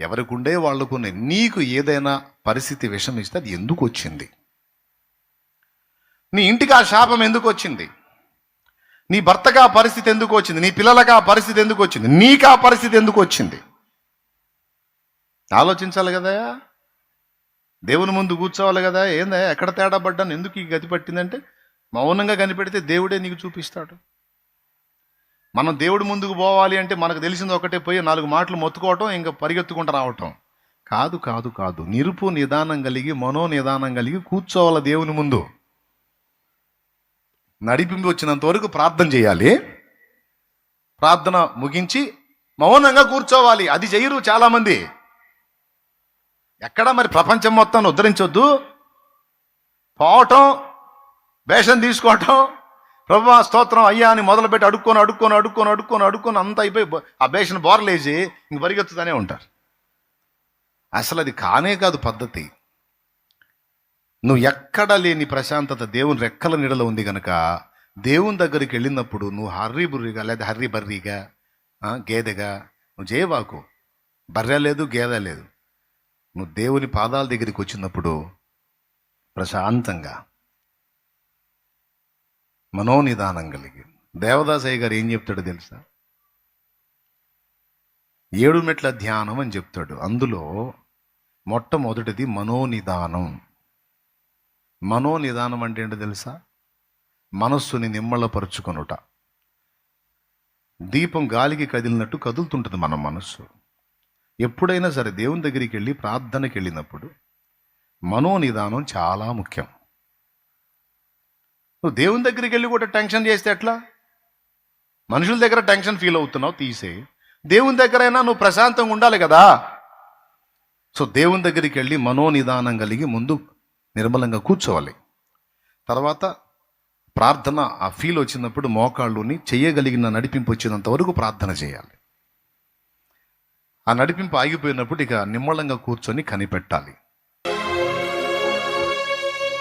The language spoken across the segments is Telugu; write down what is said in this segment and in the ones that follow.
ఎవరికి ఉండే వాళ్ళకునే నీకు ఏదైనా పరిస్థితి విషమిస్తే అది ఎందుకు వచ్చింది? నీ ఇంటికి ఆ శాపం ఎందుకు వచ్చింది? నీ భర్తకు ఆ పరిస్థితి ఎందుకు వచ్చింది? నీ పిల్లలకు ఆ పరిస్థితి ఎందుకు వచ్చింది? నీకు ఆ పరిస్థితి ఎందుకు వచ్చింది? ఆలోచించాలి కదా దేవుని ముందు కూర్చోవాలి కదా? ఏందా? ఎక్కడ తేడా పడ్డాను? ఎందుకు ఈ గతి పట్టిందంటే మౌనంగా కనిపెడితే దేవుడే నీకు చూపిస్తాడు. మనం దేవుడి ముందుకు పోవాలి అంటే మనకు తెలిసింది ఒకటే పోయి నాలుగు మాటలు మొత్తుకోవటం ఇంకా పరిగెత్తుకుంటూ రావటం. కాదు కాదు కాదు. నిరుపు నిదానం కలిగి మనో నిదానం కలిగి కూర్చోవాలి దేవుని ముందు. నడిపింపు వచ్చినంత వరకు ప్రార్థన చేయాలి. ప్రార్థన ముగించి మౌనంగా కూర్చోవాలి. అది చేయరు చాలామంది. ఎక్కడ మరి ప్రపంచం మొత్తాన్ని ఉద్ధరించొద్దు. పోవటం వేషం తీసుకోవటం ప్రభు స్తోత్రం అయ్యా అని మొదలుపెట్టి అడుక్కొని అడుక్కొని అడుక్కొని అడుక్కొని అడుక్కొని అంత అయిపోయి ఆ బేషన్ బోర్లేసి ఇంక పరిగెత్తుతూనే ఉంటారు. అసలు అది కానే కాదు పద్ధతి. నువ్వు ఎక్కడ లేని ప్రశాంతత దేవుని రెక్కల నీడలో ఉంది కనుక దేవుని దగ్గరికి వెళ్ళినప్పుడు నువ్వు హర్రీ బుర్రిగా లేదా హర్రీ బర్రీగా ఆ, గేదెగా నువ్వు చేయవాకు బర్రె లేదు గేదె లేదు. నువ్వు దేవుని పాదాల దగ్గరికి వచ్చినప్పుడు ప్రశాంతంగా మనోనిదానం కలిగి. దేవదాసయ్య గారు ఏం చెప్తాడో తెలుసా? ఏడు మెట్ల ధ్యానం అని చెప్తాడు. అందులో మొట్టమొదటిది మనోనిదానం. మనోనిదానం అంటే ఏంటో తెలుసా? మనస్సుని నిమ్మళపరుచుకొనుట దీపం గాలికి కదిలినట్టు కదులుతుంటుంది మన మనస్సు. ఎప్పుడైనా సరే దేవుని దగ్గరికి వెళ్ళి ప్రార్థనకి వెళ్ళినప్పుడు మనోనిదానం చాలా ముఖ్యం. నువ్వు దేవుని దగ్గరికి వెళ్ళి కూడా టెన్షన్ చేస్తే ఎట్లా? మనుషుల దగ్గర టెన్షన్ ఫీల్ అవుతున్నావు తీసే. దేవుని దగ్గరైనా నువ్వు ప్రశాంతంగా ఉండాలి కదా? సో దేవుని దగ్గరికి వెళ్ళి మనోనిదానం కలిగి ముందు నిర్మలంగా కూర్చోవాలి. తర్వాత ప్రార్థన ఆ ఫీల్ వచ్చినప్పుడు మోకాళ్ళుని చేయగలిగిన నడిపింపు వచ్చినంత వరకు ప్రార్థన చేయాలి. ఆ నడిపింపు ఆగిపోయినప్పుడు ఇక నిమ్మళంగా కూర్చొని కనిపెట్టాలి.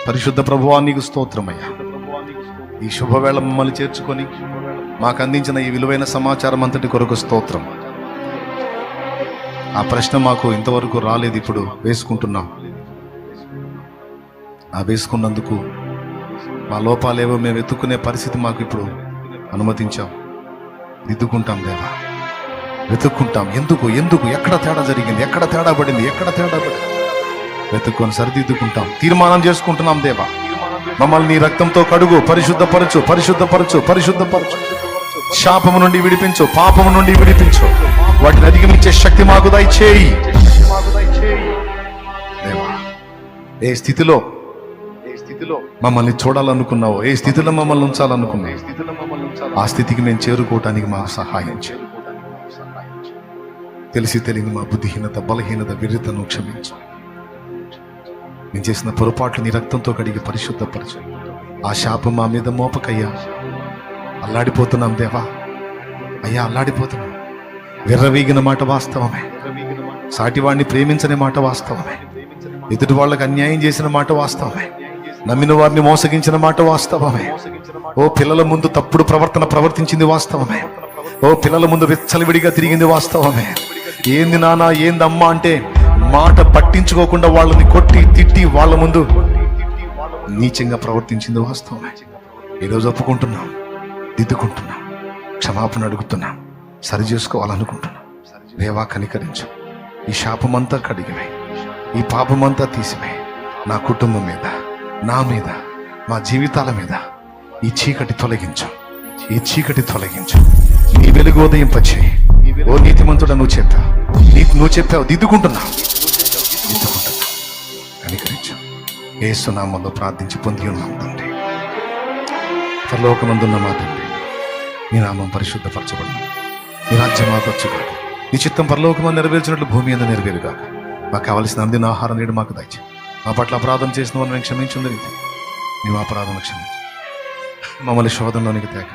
పరిశుద్ధ ప్రభువా నీకు స్తోత్రమయ్యా. ఈ శుభవేళ మమ్మల్ని చేర్చుకొని మాకు అందించిన ఈ విలువైన సమాచారం అంతటి కొరకు స్తోత్రం. ఆ ప్రశ్న మాకు ఇంతవరకు రాలేదు ఇప్పుడు వేసుకుంటున్నాం. ఆ వేసుకున్నందుకు మా లోపాలేవో మేము వెతుక్కునే పరిస్థితి మాకు ఇప్పుడు అనుమతించాం. దిద్దుకుంటాం దేవా. వెతుక్కుంటాం. ఎందుకు? ఎందుకు? ఎక్కడ తేడా జరిగింది? ఎక్కడ తేడా పడింది? ఎక్కడ తేడా పడింది? వెతుక్కొని సరిదిద్దుకుంటాం. తీర్మానం చేసుకుంటున్నాం దేవా. మమ్మల్ని నీ రక్తంతో కడుగు. పరిశుద్ధపరచు. పరిశుద్ధపరచు. పరిశుద్ధపరచు. శాపము నుండి విడిపించు. పాపము నుండి విడిపించు. వాటిని అధిగమించే శక్తి మాకు దయచేయి. దేవా, ఏ స్థితిలో ఏ స్థితిలో మమ్మల్ని చూడాలనుకున్నావో ఏ స్థితిలో మమ్మల్ని ఉంచాలనుకున్నావు ఆ స్థితికి మేము చేరుకోవటానికి మాకు సహాయం చేయి. తెలిసి తెలియని మా బుద్ధిహీనత బలహీనత విరితను క్షమించు. నేను చేసిన పొరపాట్లు నీ రక్తంతో కడిగి పరిశుద్ధపరచు. ఆ శాపం మా మీద మోపకయ్యా. అల్లాడిపోతున్నాం దేవా. అయ్యా అల్లాడిపోతున్నాం. విర్రవీగిన మాట వాస్తవమే. సాటివాడిని ప్రేమించని మాట వాస్తవమే. ఎదుటి వాళ్ళకి అన్యాయం చేసిన మాట వాస్తవమే. నమ్మిన వారిని మోసగించిన మాట వాస్తవమే. ఓ పిల్లల ముందు తప్పుడు ప్రవర్తన ప్రవర్తించింది వాస్తవమే. ఓ పిల్లల ముందు విచ్చలవిడిగా తిరిగింది వాస్తవమే. ఏంది నానా ఏంది అమ్మ అంటే మాట పట్టించుకోకుండా వాళ్ళని కొట్టి తిట్టి వాళ్ళ ముందు నీచంగా ప్రవర్తించింది వాస్తవమే ఈరోజు ఒప్పుకుంటున్నాం దిద్దుకుంటున్నాం క్షమాపణ అడుగుతున్నాం సరి చేసుకోవాలనుకుంటున్నాం. దేవా కనికరించు. ఈ శాపమంతా కడిగివే. ఈ పాపమంతా తీసివే. నా కుటుంబం మీద నా మీద మా జీవితాల మీద ఈ చీకటి తొలగించు. ఈ చీకటి తొలగించు. నీ వెలుగు ఉదయింపచేయి. ఓ నీతిమంతుడ నువ్వు చెప్పావు నీకు నువ్వు చెప్పావు దిద్దుకుంటున్నావు దిద్దుకుంటున్నావు కనికరించు. ఏసునామంలో ప్రార్థించి పొంది ఉన్నాం తండ్రి. పరలోకమందున్న మా తండ్రి నీ నామం పరిశుద్ధపరచబడి నీ రాజ్యం మాకు వచ్చుగాక నీ చిత్తం పరలోకమని నెరవేర్చినట్లు భూమి మీద నెరవేరుగాక. మాకు కావలసిన అందిన ఆహారం నేడు మాకు దయచే మా పట్ల అపరాధం చేసిన వారిని క్షమించుంది రీతి నీవు అపరాధం క్షమించు. మమ్మల్ని శోధంలోనికి తేక.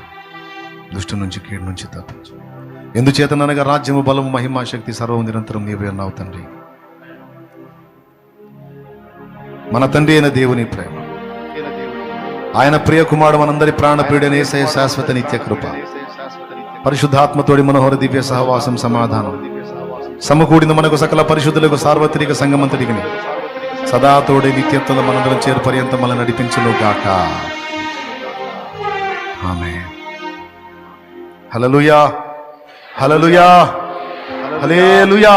దుష్టు నుంచి కీడు నుంచి తప్పించు. ఎందుచేతనగా రాజ్యము బలము మహిమా శక్తి సర్వం నిరంతరం నీవే అన్నావు తండ్రి. మన తండ్రి అయిన దేవుని ప్రేమ. ఆయన ప్రియ కుమారుడు మనందరి ప్రాణ ప్రియుడైన శాశ్వత నిత్య కృప. పరిశుద్ధాత్మతోడి మనోహర దివ్య సహవాసం సమాధానం. సమకూడిన మనకు సకల పరిశుద్ధులకు సార్వత్రిక సంగమంతుడికి సదా తోడే నిత్యత్వంలో మనందరం చేరు పర్యంతం మన నడిపించలో గాక. ఆమె హలలుయా హలలుయా హలేలుయా